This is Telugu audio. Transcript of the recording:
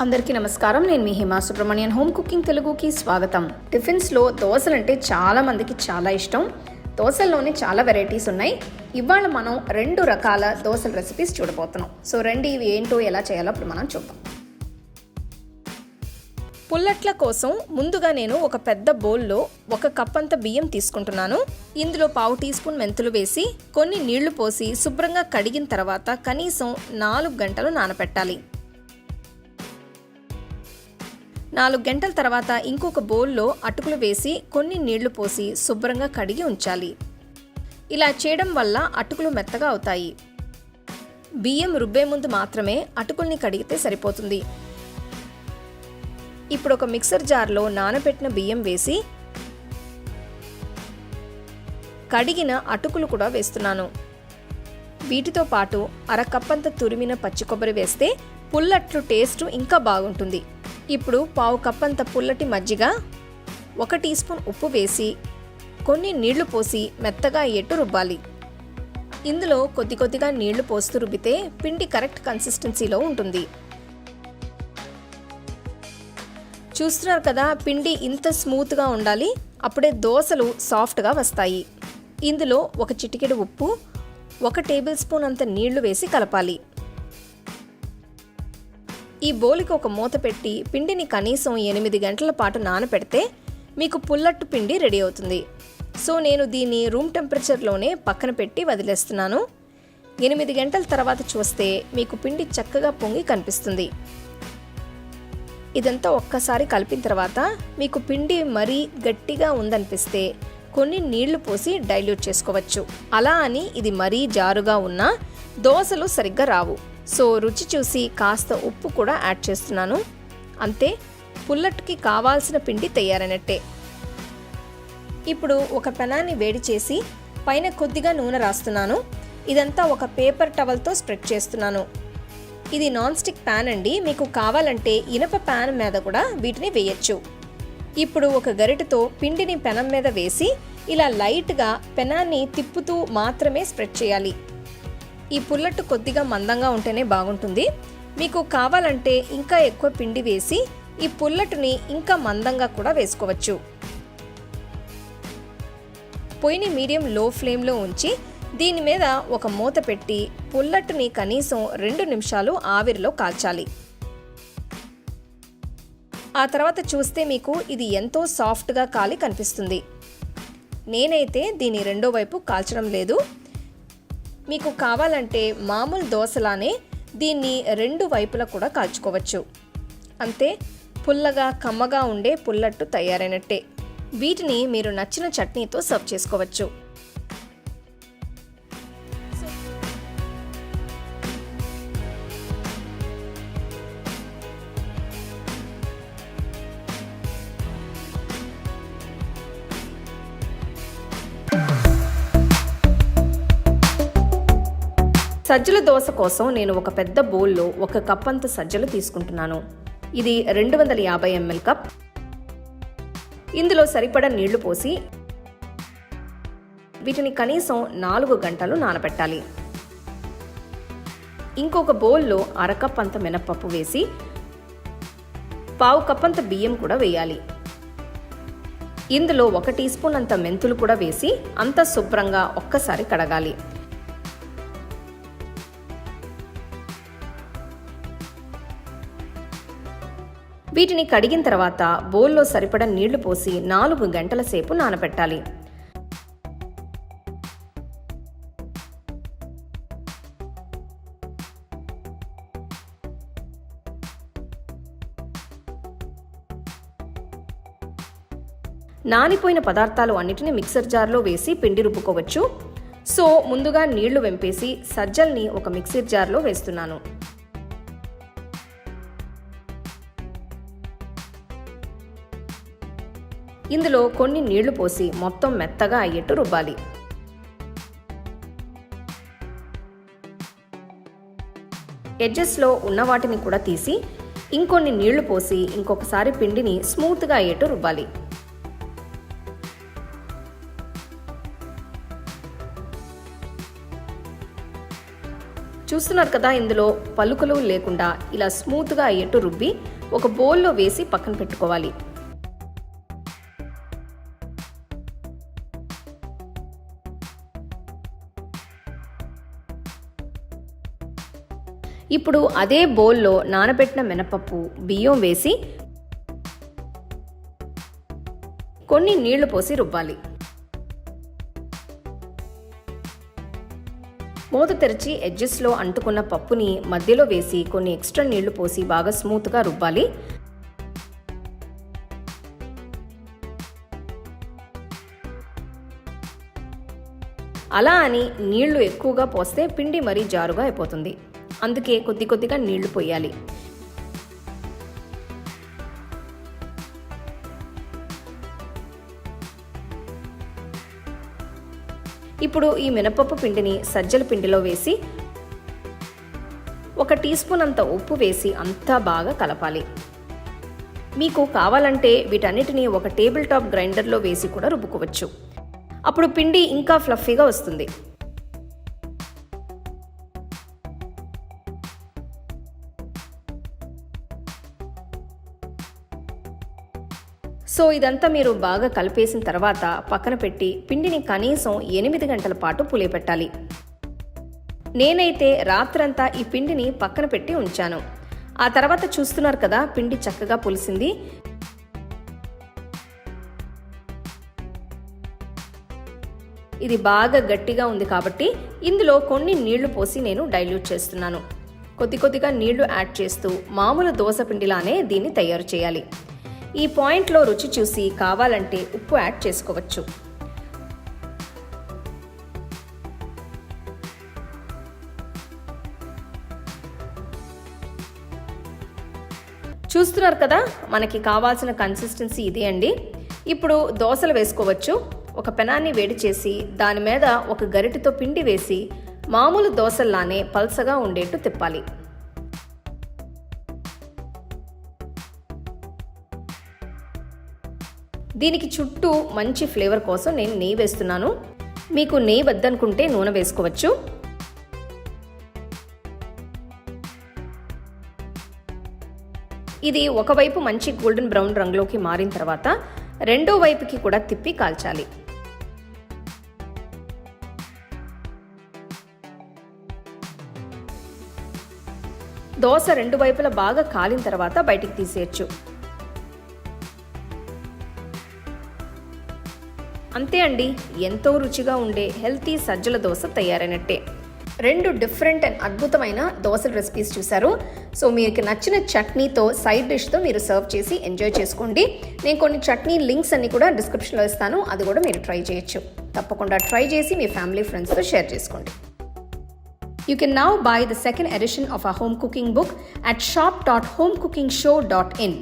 అందరికీ నమస్కారం. నేను మీ హిమా సుబ్రహ్మణ్యన్. హోమ్ కుకింగ్ తెలుగుకి స్వాగతం. టిఫిన్స్లో దోశలు అంటే చాలా మందికి చాలా ఇష్టం. దోశల్లోనే చాలా వెరైటీస్ ఉన్నాయి. ఇవాళ మనం రెండు రకాల దోశల రెసిపీస్ చూడబోతున్నాం. సో రెండు ఇవి ఏంటో ఎలా చేయాలో ఇప్పుడు మనం చూద్దాం. పుల్లట్ల కోసం ముందుగా నేను ఒక పెద్ద బౌల్లో ఒక కప్ అంత బియ్యం తీసుకుంటున్నాను. ఇందులో పావు టీ స్పూన్ మెంతులు వేసి కొన్ని నీళ్ళు పోసి శుభ్రంగా కడిగిన తర్వాత కనీసం నాలుగు గంటలు నానపెట్టాలి. నాలుగు గంటల తర్వాత ఇంకొక బౌల్లో అటుకులు వేసి కొన్ని నీళ్ళు పోసి శుభ్రంగా కడిగి ఉంచాలి. ఇలా చేయడం వల్ల అటుకులు మెత్తగా అవుతాయి. బియ్యం రుబ్బే ముందు మాత్రమే అటుకుల్ని కడిగితే సరిపోతుంది. ఇప్పుడు ఒక మిక్సర్ జార్లో నానబెట్టిన బియ్యం వేసి కడిగిన అటుకులు కూడా వేస్తున్నాను. వీటితో పాటు అరకప్పంత తురిమిన పచ్చి కొబ్బరి వేస్తే పుల్లట్లు టేస్ట్ ఇంకా బాగుంటుంది. ఇప్పుడు పావు కప్పంత పుల్లటి మజ్జిగ ఒక టీ స్పూన్ ఉప్పు వేసి కొన్ని నీళ్ళు పోసి మెత్తగా ఎట్టు రుబ్బాలి. ఇందులో కొద్ది కొద్దిగా నీళ్ళు పోస్తూ రుబ్బితే పిండి కరెక్ట్ కన్సిస్టెన్సీలో ఉంటుంది. చూస్తున్నారు కదా పిండి ఇంత స్మూత్గా ఉండాలి అప్పుడే దోశలు సాఫ్ట్గా వస్తాయి. ఇందులో ఒక చిటికెడు ఉప్పు ఒక టేబుల్ స్పూన్ అంత నీళ్ళు వేసి కలపాలి. ఈ బోలికి ఒక మూత పెట్టి పిండిని కనీసం ఎనిమిది గంటల పాటు నానపెడితే మీకు పుల్లట్టు పిండి రెడీ అవుతుంది. సో నేను దీన్ని రూమ్ టెంపరేచర్లోనే పక్కన పెట్టి వదిలేస్తున్నాను. ఎనిమిది గంటల తర్వాత చూస్తే మీకు పిండి చక్కగా పొంగి కనిపిస్తుంది. ఇదంతా ఒక్కసారి కలిపిన తర్వాత మీకు పిండి మరీ గట్టిగా ఉందనిపిస్తే కొన్ని నీళ్ళు పోసి డైల్యూట్ చేసుకోవచ్చు. అలా అని ఇది మరీ జారుగా ఉన్నా దోశలు సరిగ్గా రావు. సో రుచి చూసి కాస్త ఉప్పు కూడా యాడ్ చేస్తున్నాను. అంతే పుల్లట్కి కావాల్సిన పిండి తయారైనట్టే. ఇప్పుడు ఒక పెనాన్ని వేడి చేసి పైన కొద్దిగా నూనె రాస్తున్నాను. ఇదంతా ఒక పేపర్ టవల్తో స్ప్రెడ్ చేస్తున్నాను. ఇది నాన్ స్టిక్ ప్యాన్ అండి. మీకు కావాలంటే ఇనప ప్యాన్ మీద కూడా వీటిని వేయచ్చు. ఇప్పుడు ఒక గరిటెతో పిండిని పెనం మీద వేసి ఇలా లైట్గా పెనాన్ని తిప్పుతూ మాత్రమే స్ప్రెడ్ చేయాలి. ఈ పుల్లట్టు కొద్దిగా మందంగా ఉంటేనే బాగుంటుంది. మీకు కావాలంటే ఇంకా ఎక్కువ పిండి వేసి ఈ పుల్లట్టుని ఇంకా మందంగా కూడా వేసుకోవచ్చు. పొయ్యిని మీడియం లో ఫ్లేమ్లో ఉంచి దీని మీద ఒక మూత పెట్టి పుల్లట్టుని కనీసం రెండు నిమిషాలు ఆవిరిలో కాల్చాలి. ఆ తర్వాత చూస్తే మీకు ఇది ఎంతో సాఫ్ట్గా కాలి కనిపిస్తుంది. నేనైతే దీని రెండో వైపు కాల్చడం లేదు. మీకు కావాలంటే మామూలు దోశలానే దీన్ని రెండు వైపులా కూడా కాల్చుకోవచ్చు. అంతే పుల్లగా కమ్మగా ఉండే పుల్లట్టు తయారైనట్టే. వీటిని మీరు నచ్చిన చట్నీతో సర్వ్ చేసుకోవచ్చు. సజ్జల దోశ కోసం నేను ఒక పెద్ద బౌల్లో ఒక కప్ అంత సజ్జలు తీసుకుంటున్నాను. ఇది రెండు వందల యాభై ఎంఎల్ కప్. ఇందులో సరిపడా నీళ్ళు పోసి వీటిని కనీసం నాలుగు గంటలు నానబెట్టాలి. ఇంకొక బౌల్లో అరకప్ అంత మినప్పప్పు వేసి పావు కప్ అంత బియ్యం కూడా వేయాలి. ఇందులో ఒక టీ స్పూన్ అంత మెంతులు కూడా వేసి అంత శుభ్రంగా ఒక్కసారి కడగాలి. వీటిని కడిగిన తర్వాత బౌల్లో సరిపడ నీళ్ళు పోసి నాలుగు గంటల సేపు నానబెట్టాలి. నానిపోయిన పదార్థాలు అన్నిటిని మిక్సర్ జార్లో వేసి పిండి రుబ్బుకోవచ్చు. సో ముందుగా నీళ్ళు వెంపేసి సజ్జల్ని ఒక మిక్సర్ జార్లో వేస్తున్నాను. ఇందులో కొన్ని నీళ్ళు పోసి మొత్తం మెత్తగా అయ్యేట్టు రుబ్బాలి. ఎడ్జెస్లో ఉన్న వాటిని కూడా తీసి ఇంకొన్ని నీళ్ళు పోసి ఇంకొకసారి పిండిని స్మూత్గా అయ్యేట్టు రుబ్బాలి. చూస్తున్నారు కదా ఇందులో పలుకులు లేకుండా ఇలా స్మూత్గా అయ్యేట్టు రుబ్బి ఒక బౌల్లో వేసి పక్కన పెట్టుకోవాలి. ఇప్పుడు అదే బౌల్లో నానబెట్టిన మినపప్పు బియ్యం వేసి కొన్ని నీళ్ళు పోసి రుబ్బాలి. మూత తెరిచి ఎడ్జెస్లో అంటుకున్న పప్పుని మధ్యలో వేసి కొన్ని ఎక్స్ట్రా నీళ్ళు పోసి బాగా స్మూత్గా రుబ్బాలి. అలా అని నీళ్ళు ఎక్కువగా పోస్తే పిండి మరీ జారుగా అయిపోతుంది. అందుకే కొద్ది కొద్దిగా నీళ్ళు పోయాలి. ఇప్పుడు ఈ మినపప్పు పిండిని సజ్జల పిండిలో వేసి ఒక టీ స్పూన్ అంత ఉప్పు వేసి అంతా బాగా కలపాలి. మీకు కావాలంటే వీటన్నిటిని ఒక టేబుల్ టాప్ గ్రైండర్లో వేసి కూడా రుబ్బుకోవచ్చు. అప్పుడు పిండి ఇంకా ఫ్లఫీగా వస్తుంది. సో ఇదంతా మీరు బాగా కలిపేసిన తర్వాత పక్కన పెట్టి పిండిని కనీసం ఎనిమిది గంటల పాటు పులియపెట్టాలి నేనైతే రాత్రంతా ఈ పిండిని పక్కన పెట్టి ఉంచాను. ఆ తర్వాత చూస్తున్నారు కదా పిండి చక్కగా పులిసింది. ఇది బాగా గట్టిగా ఉంది కాబట్టి ఇందులో కొన్ని నీళ్ళు పోసి నేను డైల్యూట్ చేస్తున్నాను. కొద్ది కొద్దిగా నీళ్ళు యాడ్ చేస్తూ మామూలు దోశ పిండిలానే దీన్ని తయారు చేయాలి. ఈ పాయింట్లో రుచి చూసి కావాలంటే ఉప్పు యాడ్ చేసుకోవచ్చు. చూస్తున్నారు కదా మనకి కావాల్సిన కన్సిస్టెన్సీ ఇదే అండి. ఇప్పుడు దోశలు వేసుకోవచ్చు. ఒక పెనాన్ని వేడి చేసి దాని మీద ఒక గరిటెతో పిండి వేసి మామూలు దోశల్లానే పల్సగా ఉండేట్టు తిప్పాలి. దీనికి చుట్టూ మంచి ఫ్లేవర్ కోసం నేను నెయ్యి వేస్తున్నాను. మీకు నెయ్యి వద్దనుకుంటే నూనె వేసుకోవచ్చు. ఇది ఒకవైపు మంచి గోల్డెన్ బ్రౌన్ రంగులోకి మారిన తర్వాత రెండో వైపుకి కూడా తిప్పి కాల్చాలి. దోశ రెండు వైపులా బాగా కాలిన తర్వాత బయటికి తీసేయచ్చు. అంతే అండి ఎంతో రుచిగా ఉండే హెల్తీ సజ్జల దోశ తయారైనట్టే. రెండు డిఫరెంట్ అండ్ అద్భుతమైన దోశల రెసిపీస్ చూశారు. సో మీకు నచ్చిన చట్నీతో సైడ్ డిష్తో మీరు సర్వ్ చేసి ఎంజాయ్ చేసుకోండి. నేను కొన్ని చట్నీ లింక్స్ అన్ని కూడా డిస్క్రిప్షన్లో ఇస్తాను. అది కూడా మీరు ట్రై చేయొచ్చు. తప్పకుండా ట్రై చేసి మీ ఫ్యామిలీ ఫ్రెండ్స్తో షేర్ చేసుకోండి. You can now buy the second edition of a home cooking book at shop dot home cooking show dot in